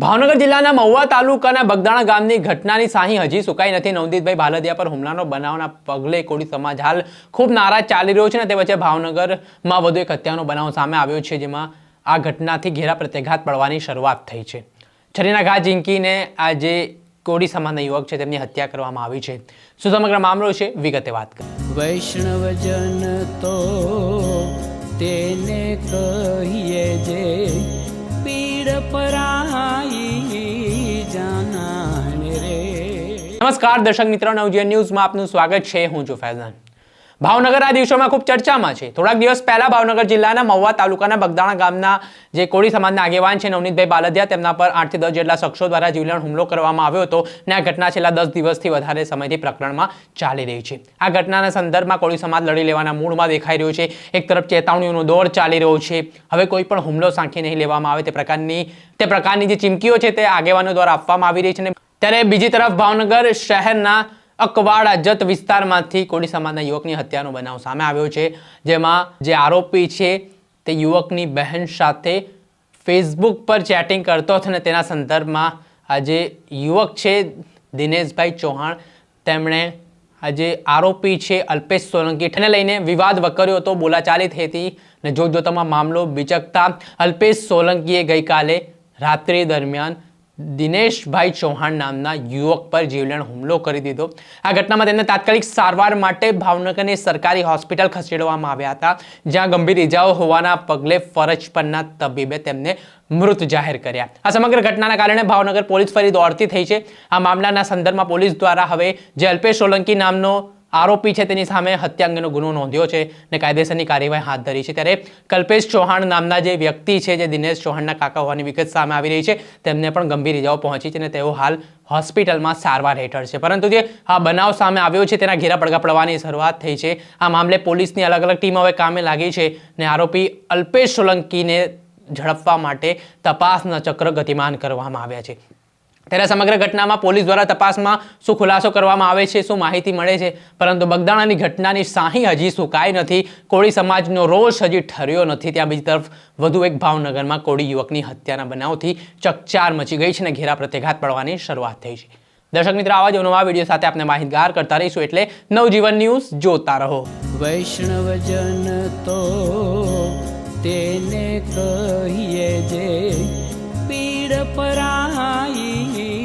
ભાવનગર જિલ્લાના મહુવા તાલુકાના બગદાણા ગામની ઘટનાની સાહી હજી સુકાઈ નથી. નવદીતભાઈ ભાલદિયા પર હુમલાનો બનાવના પગલે કોળી સમાજ હાલ ખૂબ નારાજ ચાલી રહ્યો છે ને તે વચ્ચે ભાવનગરમાં વધુ એક હત્યાનો બનાવ સામે આવ્યો છે, જેમાં આ ઘટનાથી ઘેરા પ્રત્યાઘાત પડવાની શરૂઆત થઈ છે. છરીના ઘા ઝીંકીને આ જે કોળી સમાજના યુવક છે, તેમની હત્યા કરવામાં આવી છે. શું સમગ્ર મામલો છે? વિગતે વાત કરીએ. વૈષ્ણવજન તો તેને કહીએ જે પીડ પરાઈ નમસ્કાર, દર્શક મિત્રો, નવજીવન ન્યૂઝમાં આપનું સ્વાગત છે. હું છું ફૈઝાન. ભાવનગર આ દિવસોમાં ખૂબ ચર્ચામાં છે. થોડાક દિવસ પહેલા ભાવનગર જિલ્લાના મહુવા તાલુકાના બગદાણા ગામના જે કોળી સમાજના આગેવાન છે, નવનીતભાઈ બાલદિયા, તેમના પર આઠથી દસ જેટલા શખ્સો દ્વારા જીવલેણ હુમલો કરવામાં આવ્યો હતો અને આ ઘટના છેલ્લા દસ દિવસથી વધારે સમયથી પ્રકરણમાં ચાલી રહી છે. આ ઘટનાના સંદર્ભમાં કોળી સમાજ લડી લેવાના મૂળમાં દેખાઈ રહ્યો છે. એક તરફ ચેતવણીઓનો દોર ચાલી રહ્યો છે. હવે કોઈ પણ હુમલો સાંખી નહીં લેવામાં આવે તે પ્રકારની તે પ્રકારની જે ચીમકીઓ છે, તે આગેવાનો દ્વારા આપવામાં આવી રહી છે અને ત્યારે બીજી તરફ ભાવનગર શહેરના અકવાડા જત વિસ્તારમાંથી કોળી સમાજના યુવકની હત્યાનો બનાવ સામે આવ્યો છે. જેમાં જે આરોપી છે તે યુવકની બહેન સાથે ફેસબુક પર ચેટિંગ કરતો હતો અને તેના સંદર્ભમાં આ જે યુવક છે દિનેશભાઈ ચૌહાણ. તેમણે આ જે આરોપી છે અલ્પેશ સોલંકી. એને લઈને વિવાદ વકર્યો હતો, બોલાચાલી થઈ હતી અને જોતજોતામાં મામલો બિચકતા. અલ્પેશ સોલંકીએ ગઈકાલે રાત્રિ દરમિયાન દિનેશભાઈ ચૌહાણ નામના યુવક પર જીવલેણ હુમલો કરી દીધો. આ ઘટનામાં તેમને તાત્કાલિક સારવાર માટે ભાવનગરની સરકારી હોસ્પિટલ ખસેડવામાં આવ્યા હતા, જ્યાં ગંભીર ઇજાઓ હોવાના પગલે ફરજ પરના તબીબે તેમને મૃત જાહેર કર્યા. આ સમગ્ર ઘટનાના કારણે ભાવનગર પોલીસ ફરી દોડતી થઈ છે. આ મામલાના સંદર્ભમાં પોલીસ દ્વારા હવે જે અલ્પેશ સોલંકી નામનો આરોપી છે તેની સામે હત્યા અંગેનો ગુનો નોંધ્યો છે અને કાયદેસરની કાર્યવાહી હાથ ધરી છે. ત્યારે કલ્પેશ ચૌહાણ નામના જે વ્યક્તિ છે, જે દિનેશ ચૌહાણના કાકા હોવાની વિગત સામે આવી રહી છે, તેમને પણ ગંભીર ઇજાઓ પહોંચી છે અને તેઓ હાલ હોસ્પિટલમાં સારવાર હેઠળ છે. પરંતુ જે આ બનાવ સામે આવ્યો છે, તેના ઘેરા પડઘા પડવાની શરૂઆત થઈ છે. આ મામલે પોલીસની અલગ અલગ ટીમ હવે કામે લાગી છે અને આરોપી અલ્પેશ સોલંકીને ઝડપવા માટે તપાસના ચક્ર ગતિમાન કરવામાં આવ્યા છે. ત્યારે સમગ્ર ઘટનામાં પોલીસ દ્વારા તપાસમાં શું ખુલાસો કરવામાં આવે છે, શું માહિતી મળે છે? પરંતુ બગદાણાની ઘટનાની સાહી હજી સુકાઈ નથી. કોળી સમાજનો રોષ હજી ઠર્યો નથી. ત્યાં બીજી તરફ વધુ એક ભાવનગરમાં કોળી યુવકની હત્યાના બનાવથી ચકચાર મચી ગઈ છે અને ઘેરા પ્રત્યાઘાત પડવાની શરૂઆત થઈ છે. દર્શક મિત્રો, આવા જ નવા વીડિયો સાથે આપણે માહિતગાર કરતા રહીશું એટલે નવજીવન ન્યૂઝ જોતા રહો. વૈષ્ણવજન તો તેને કહીએ જે પીડ પરાઈ